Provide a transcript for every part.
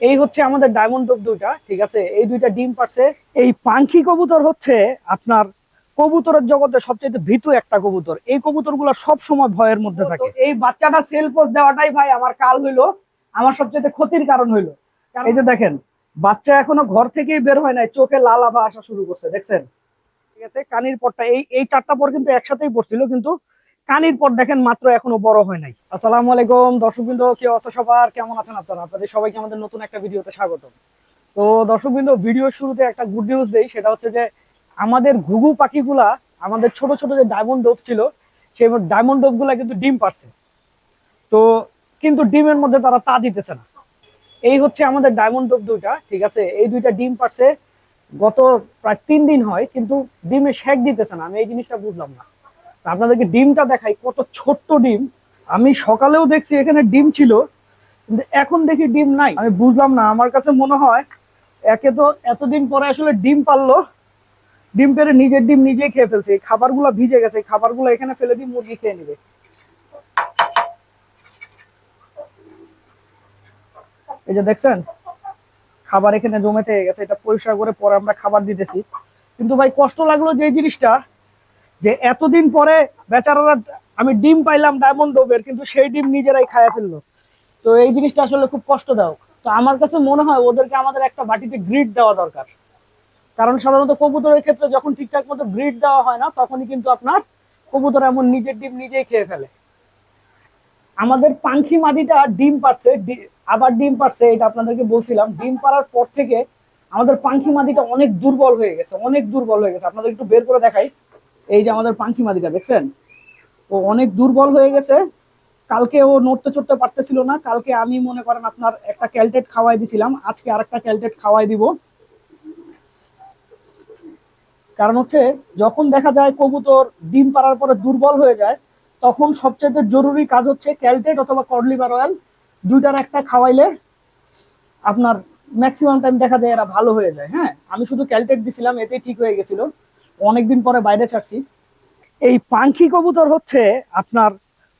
এই হচ্ছে আমাদের ডায়মন্ড ডোব দুইটা ঠিক আছে? এই দুইটা ডিম পারছে এই পাখি কবুতর হচ্ছে আপনার কবুতরের জগতে সবচেয়ে ভীতু একটা কবুতর। এই কবুতরগুলো সব সময় ভয়ের মধ্যে থাকে। এই বাচ্চাটা সেল পোস্ট দেওয়াটাই ভাই আমার কাল হইল। আমার সবচেয়ে ক্ষতির কারণ হইল। এই যে দেখেন বাচ্চা এখনও ঘর থেকেই বের হয় নাই চোখে লাল আভা আসা শুরু করছে দেখছেন? ঠিক আছে কানির পরটা এই এই চারটা পর কিন্তু একসাথেই পড়ছিল কিন্তু কানির পর দেখেন মাত্র এখনও বড় হয় নাই। আসসালামু আলাইকুম, দর্শকবৃন্দ, কি অবস্থা সবার? কেমন আছেন আপনারা? আপনাদের সবাইকে আমাদের নতুন একটা ভিডিওতে স্বাগত তো দর্শকবৃন্দ ভিডিওর শুরুতে একটা গুড নিউজ দেই, সেটা হচ্ছে যে আমাদের ঘুঘু পাখিগুলা, আমাদের ছোট ছোট যে ডায়মন্ড ডোভ ছিল, সেই ডায়মন্ড ডোভগুলা কিন্তু ডিম পারছে। তো কিন্তু ডিমের মধ্যে তারা তা দিতেছে না। এই হচ্ছে আমাদের ডায়মন্ড ডোভ দুইটা, ঠিক আছে? এই দুইটা ডিম পারছে, গত প্রায় তিন দিন হয়, কিন্তু ডিমে শেক দিতেছে না। আমি এই জিনিসটা বুঝলাম না। আপনাদেরকে ডিমটা দেখাই, কত ছোট্ট ডিম। আমি সকালেও দেখছি এখানে ডিম ছিল, কিন্তু এখন দেখি ডিম নাই। আমি বুঝলাম না, আমার কাছে মনে হয় একে তো এতদিন পরে আসলে ডিম পারল। ডিম পেরে নিজের ডিম নিজেই খেয়ে ফেলছে। এই খাবারগুলো ভিজে গেছে, এই খাবারগুলো এখানে ফেলে দিয়ে মুরগি খেয়ে নেবে। এই যে দেখছেন, খাবার এখানে জমে থেকে গেছে, এটা পরিষ্কার করে পরে আমরা খাবার দিতেছি। কিন্তু ভাই, কষ্ট লাগল যে জিনিসটা যে এতদিন পরে বেচারারা, আমি ডিম পাইলাম ডায়মন্ড ডোবের কিন্তু সেই ডিম নিজেরাই খায়া ফেলল। তো এই জিনিসটা আসলে খুব কষ্ট দাও তো আমার কাছে মনে হয় ওদেরকে আমাদের একটা বাটিতে গ্রিড দেওয়া দরকার। কারণ সাধারণত কবুতরের ক্ষেত্রে যখন ঠিকঠাক মতো গ্রিড দেওয়া হয় না, তখনই কিন্তু আপনার কবুতর এমন নিজের ডিম নিজেই খেয়ে ফেলে। আমাদের পাখি মাদিটা ডিম পারছে আবার ডিম পারছে এটা আপনাদেরকে বলছিলাম। ডিম পারার পর থেকে আমাদের পাখি মাদিটা অনেক দুর্বল হয়ে গেছে, অনেক দুর্বল হয়ে গেছে। আপনাদের একটু বের করে দেখাই। এই যে আমাদের পাখি মাদিটা দেখছেন? ও অনেক দুর্বল হয়ে গেছে। কালকে ও নড়তে চড়তে পারতেছিল না। কালকে আমি, মনে করেন, আপনার একটা ক্যালটেট খাওয়াই দিছিলাম। আজকে আরেকটা ক্যালটেট খাওয়াই দিব। কারণ হচ্ছে, যখন দেখা যায় কবুতর ডিম পাড়ার পরে দুর্বল হয়ে যায়, তখন সবচেয়ে জরুরি কাজ হচ্ছে ক্যালটেট অথবা কডলিভার অয়েল দুইটার একটা খাওয়াইলে আপনার ম্যাক্সিমাম টাইম দেখা যায় এরা ভালো হয়ে যায়। হ্যাঁ আমি শুধু ক্যালটেট দিছিলাম, এতেই ঠিক হয়ে গেছিল। অনেকদিন পরে বাইরে ছাড়ছি। এই পাখি কবুতর হচ্ছে আপনার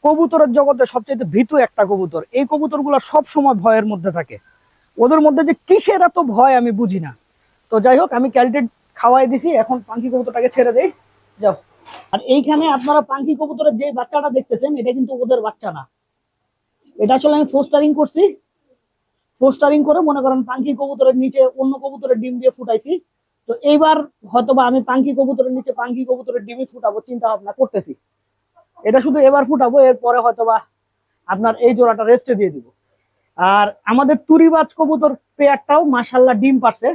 কবুতরের জগতে সবচেয়ে ভীতু একটা কবুতর। এই কবুতরগুলো সব সময় ভয়ের মধ্যে থাকে। ওদের মধ্যে যে কিসের এত ভয় আমি বুঝি না। তো যাই হোক, আমি ক্যালটেট খাওয়াই দিছি। এখন পাখি কবুতরটাকে ছেড়ে দেই। যাও। আর এইখানে আপনারা পাখি কবুতরের যে বাচ্চাটা দেখতেছেন, এটা কিন্তু ওদের বাচ্চা না। এটা আসলে আমি ফোস্টারিং করছি। ফোস্টারিং করে মনে করেন পাখি কবুতরের নিচে অন্য কবুতরের ডিম দিয়ে ফুটাইছি। তো এইবার হয়তোবা আমি পাখি কবুতরের নিচে পাখি কবুতরের ডিমই ফুটাবো চিন্তা ভাবনা করতেছি। এটা শুধু এবার ফুটাবো, এরপরে হয়তোবা আপনার এই জোড়াটা রেস্টে দিয়ে দিব। আর আমাদের তুরিবাজ কবুতর পেয়ারটাও মাসাল্লাহ ডিম পারছে,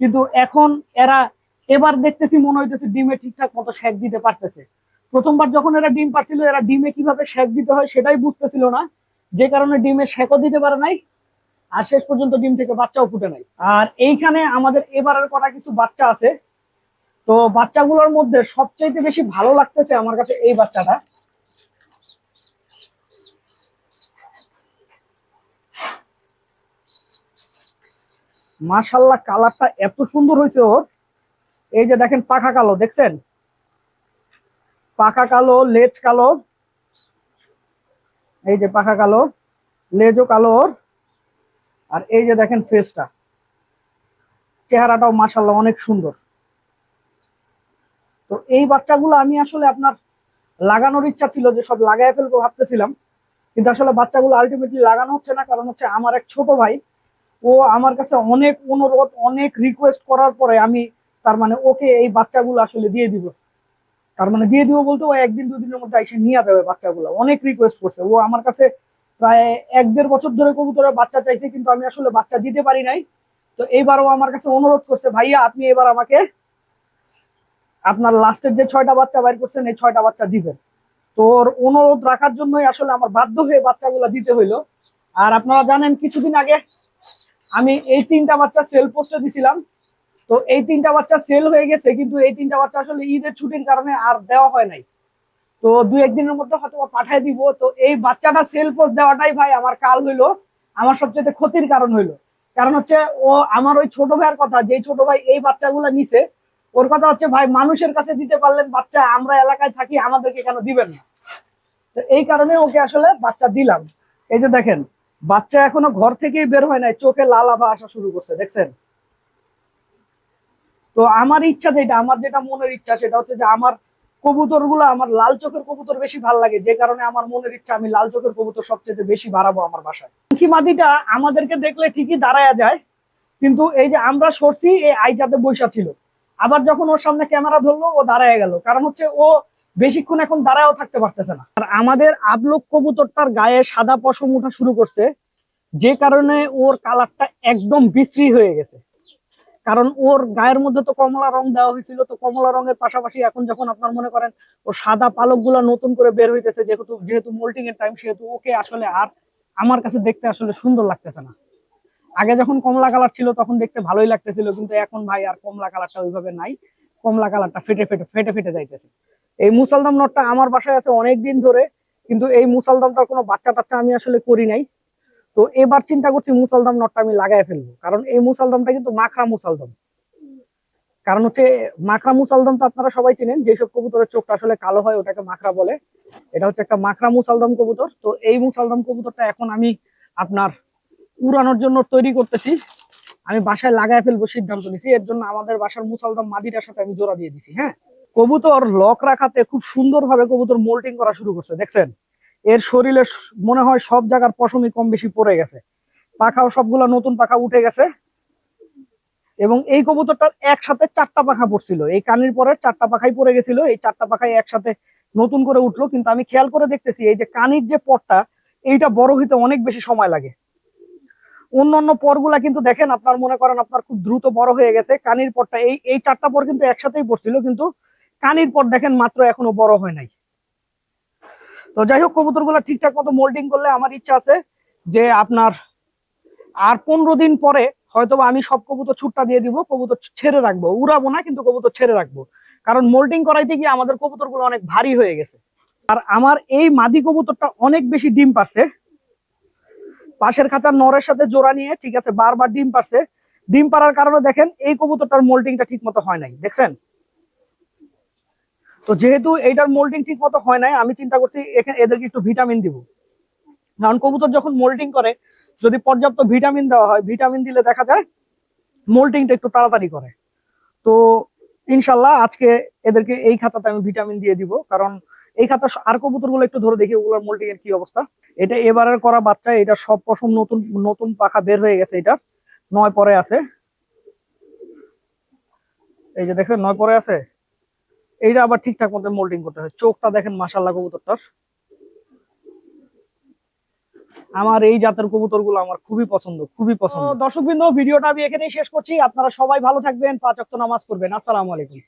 কিন্তু এখন এরা এবার দেখতেছি মনে হইতেছে ডিমে ঠিকঠাক মতো শেক দিতে পারতেছে। প্রথমবার যখন এরা ডিম পাচ্ছিল এরা ডিমে কীভাবে শেক দিতে হয় সেটাই বুঝতেছিল না, যে কারণে ডিমে শেকও দিতে পারে নাই আর শেষ পর্যন্ত ডিম থেকে বাচ্চাও ফুটে নাই। আর এইখানে আমাদের এবারের করা কিছু বাচ্চা আছে, তো বাচ্চাগুলোর মধ্যে সবচাইতে বেশি ভালো লাগতেছে আমার কাছে এই বাচ্চাটা। মাশাল্লাহ, কালারটা এত সুন্দর হয়েছে ওর। এই যে দেখেন, পাখা কালো, দেখছেন? পাখা কালো, লেজ কালো। এই যে পাখা কালো, লেজও কালো ওর। আর এই যে দেখেন ফেসটা চেহারাটাও মাশাল্লাহ অনেক সুন্দর। তো এই বাচ্চাগুলো আমি আসলে আপনার লাগানোর ইচ্ছা ছিল যে সব লাগাই ফেলব ভাবতেছিলাম, কিন্তু আসলে বাচ্চাগুলো আলটিমেটলি লাগানো হচ্ছে না, কারণ হচ্ছে আমার এক ছোট ভাই, ও আমার কাছে অনেক অনুরোধ, অনেক রিকোয়েস্ট করার পরে আমি তার মানে ওকে এই বাচ্চাগুলো আসলে দিয়ে দিব। তার মানে দিয়ে দিব বলতে ও একদিন দুদিনের মধ্যে এসে নিয়ে যাবে বাচ্চাগুলো। অনেক রিকোয়েস্ট করছে। ও আমার কাছে প্রায় এক দেড় বছর ধরে কবুতরের বাচ্চা চাইছে, কিন্তু আমি আসলে বাচ্চা দিতে পারি নাই। তো এইবারও আমার কাছে অনুরোধ করছে, ভাইয়া, আপনি এবার আমাকে আপনার লাস্টের যে ছয়টা বাচ্চা বাইর করছেন, এই ছয়টা বাচ্চা দিবেন। তোর অনুরোধ রাখার জন্যই আসলে আমার বাধ্য হয়ে বাচ্চাগুলো দিতে হইল। আর আপনারা জানেন, কিছুদিন আগে আমি এই তিনটা বাচ্চা সেল পোস্টে দিছিলাম। তো এই তিনটা বাচ্চা সেল হয়ে গেছে, কিন্তু এই তিনটা বাচ্চা আসলে ঈদের ছুটির কারণে আর দেওয়া হয় নাই। তো দু একদিনের মধ্যে হয়তো বা পাঠায় দিব। তো এই বাচ্চাটা সেল পোস্ট দেওয়াটাই ভাই আমার কাল হইল। আমার সবচেয়ে ক্ষতির কারণ হইল। কারণ হচ্ছে ও আমার ওই ছোট ভাইয়ের কথা যে ছোট ভাই এই বাচ্চাগুলো নিছে, ওর কথা হচ্ছে ভাই, মানুষের কাছে দিতে পারলেন বাচ্চা, আমরা এলাকায় থাকি, আমাদেরকে কেন দিবেন না? তো এই কারণে ওকে আসলে বাচ্চা দিলাম। এই যে দেখেন, বাচ্চা এখনও ঘর থেকেই বের হয় নাই, চোখে লাল আভা আসা শুরু করছে, দেখছেন? তো আমার ইচ্ছা যেটা, আমার যেটা মনের ইচ্ছা সেটা হচ্ছে যে আমার কবুতরগুলো আমার লাল চোখের কবুতর বেশি ভালো লাগে। যে কারণে আমার মনের ইচ্ছা, আমি লাল চোখের কবুতর সবচেয়ে বেশি বাড়াবো আমার বাসায়। পাখি মাদিটা আমাদেরকে দেখলে ঠিকই দাঁড়ায় যায়, কিন্তু এই যে আমরা সরছি এই আইজাতে বৈশা ছিল। আবার যখন ওর সামনে ক্যামেরা ধরলো, ও দাঁড়ায় গেল। কারণ হচ্ছে ও বেশিক্ষণ এখন দাঁড়ায়ও থাকতে পারতেছে না। আর আমাদের আবলক কবুতরটার গায়ে সাদা পশম ওঠা শুরু করছে, যে কারণে ওর কালারটা একদম বিশ্রী হয়ে গেছে। কারণ ওর গায়ের মধ্যে তো কমলা রং দেওয়া হয়েছিল, তো কমলা রঙের পাশাপাশি এখন যখন আপনার মনে করেন ও সাদা পালক নতুন করে বের হইতেছে, যেহেতু যেহেতু মোল্টিং এর টাইম সেহেতু ওকে আসলে আর আমার কাছে দেখতে আসলে সুন্দর লাগতেছে না। আগে যখন কমলা কালার ছিল তখন দেখতে ভালোই লাগতেছিল, কিন্তু এখন ভাই আর কমলা কালারটা ওইভাবে নাই। কমলা কালারটা ফেটে ফেটে ফেটে ফেটে যাইতেছে। এই মুসালদাম নটটা আমার বাসায় আছে অনেক দিন ধরে, কিন্তু এই মুসালদামটার কোনো বাচ্চা টাচ্চা আমি আসলে করি নাই। তো এবার চিন্তা করছি মুসালদাম নটটা আমি লাগাই ফেলব। কারণ এই মুসালদামটা কিন্তু মাখরা মুসালদাম কারণ হচ্ছে মাখরা মুসালদাম তো আপনারা সবাই চেনেন, যেসব কবুতরের চোখটা আসলে কালো হয় ওটাকে মাখরা বলে। এটা হচ্ছে একটা মাখরা মুসালদাম কবুতর। তো এই মুসালদাম কবুতরটা এখন আমি আপনার উড়ানোর জন্য তৈরি করতেছি। আমি বাসায় লাগাই ফেলব, সিদ্ধান্ত নিছি। এর জন্য আমাদের বাসার মুসালদাম মাদিটার সাথে আমি জোড়া দিয়ে দিছি হ্যাঁ? কবুতর লক রাখাতে খুব সুন্দরভাবে কবুতর মোল্টিং করা শুরু করছে, দেখছেন? এর শরীরে মনে হয় সব জায়গার পশমই কম বেশি পড়ে গেছে। পাখাও সবগুলা নতুন পাখা উঠে গেছে। এবং এই কবুতরটার একসাথে চারটা পাখা পড়ছিল। এই কানির পরে চারটা পাখাই পড়ে গেছিল। এই চারটা পাখাই একসাথে নতুন করে উঠল। কিন্তু আমি খেয়াল করে দেখতেছি, এই যে কানির যে পরটা এইটা বড় হইতে অনেক বেশি সময় লাগে। অন্যান্য পরগুলা কিন্তু দেখেন, আপনার মনে করেন আপনার খুব দ্রুত বড় হয়ে গেছে। কানির পরটা এই এই চারটা পর কিন্তু একসাথেই পড়ছিল। কিন্তু কানির পর দেখেন মাত্র এখনও বড় হয় নাই। তো যাই হোক কবুতরগুলা ঠিকঠাক মতো মোল্ডিং করলে আমার ইচ্ছা আছে যে আপনার আর পনেরো দিন পরে হয়তো আমি সব কবুতর ছুটটা দিয়ে দিব, কবুতর ছেড়ে রাখব। উড়াবো না, কিন্তু কবুতর ছেড়ে রাখব। কারণ মোল্ডিং করাইতে গিয়ে আমাদের কবুতরগুলো অনেক ভারী হয়ে গেছে। আর আমার এই মাদি কবুতরটা অনেক বেশি ডিম পাচ্ছে পাশের খাঁচার নরের সাথে জোড়া নিয়ে, ঠিক আছে, বারবার ডিম পারছে। ডিম পারার কারণে দেখেন এই কবুতরটার মোল্ডিংটা ঠিক মতো হয় নাই। দেখছেন? তো যেহেতু এইটার মোল্ডিং ঠিক মতো হয় নাই, আমি চিন্তা করছি এদেরকে একটু ভিটামিন দিব। কারণ কবুতর যখন মোল্ডিং করে, যদি পর্যাপ্ত ভিটামিন দেওয়া হয় ভিটামিন দিলে দেখা যায় মোল্টিংটা একটু তাড়াতাড়ি করে। তো ইনশাল্লাহ আজকে এদেরকে এই খাঁচাতে আমি ভিটামিন দিয়ে দিব, কারণ এই খাঁচা আর কবুতরগুলো একটু ধরে দেখি, ওগুলোর মোল্টিং এর কি অবস্থা। এটা এবারের করা বাচ্চা, এটা সব পশম নতুন নতুন পাখা বের হয়ে গেছে এটা নয় পরে আছে। এই যে দেখছেন, নয় পরে আছে? এইটা আবার ঠিকঠাক মতো মোল্ডিং করতে করতেছে চোখটা দেখেন মাসাল্লা কবুতরটার। আমার এই জাতের কবুতরগুলো আমার খুবই পছন্দ খুবই পছন্দ। দর্শক বিন্দু ভিডিওটা আমি এখানেই শেষ করছি। আপনারা সবাই ভালো থাকবেন পাঁচ অক্ট নামাজ পড়বেন। আসসালামু আলাইকুম।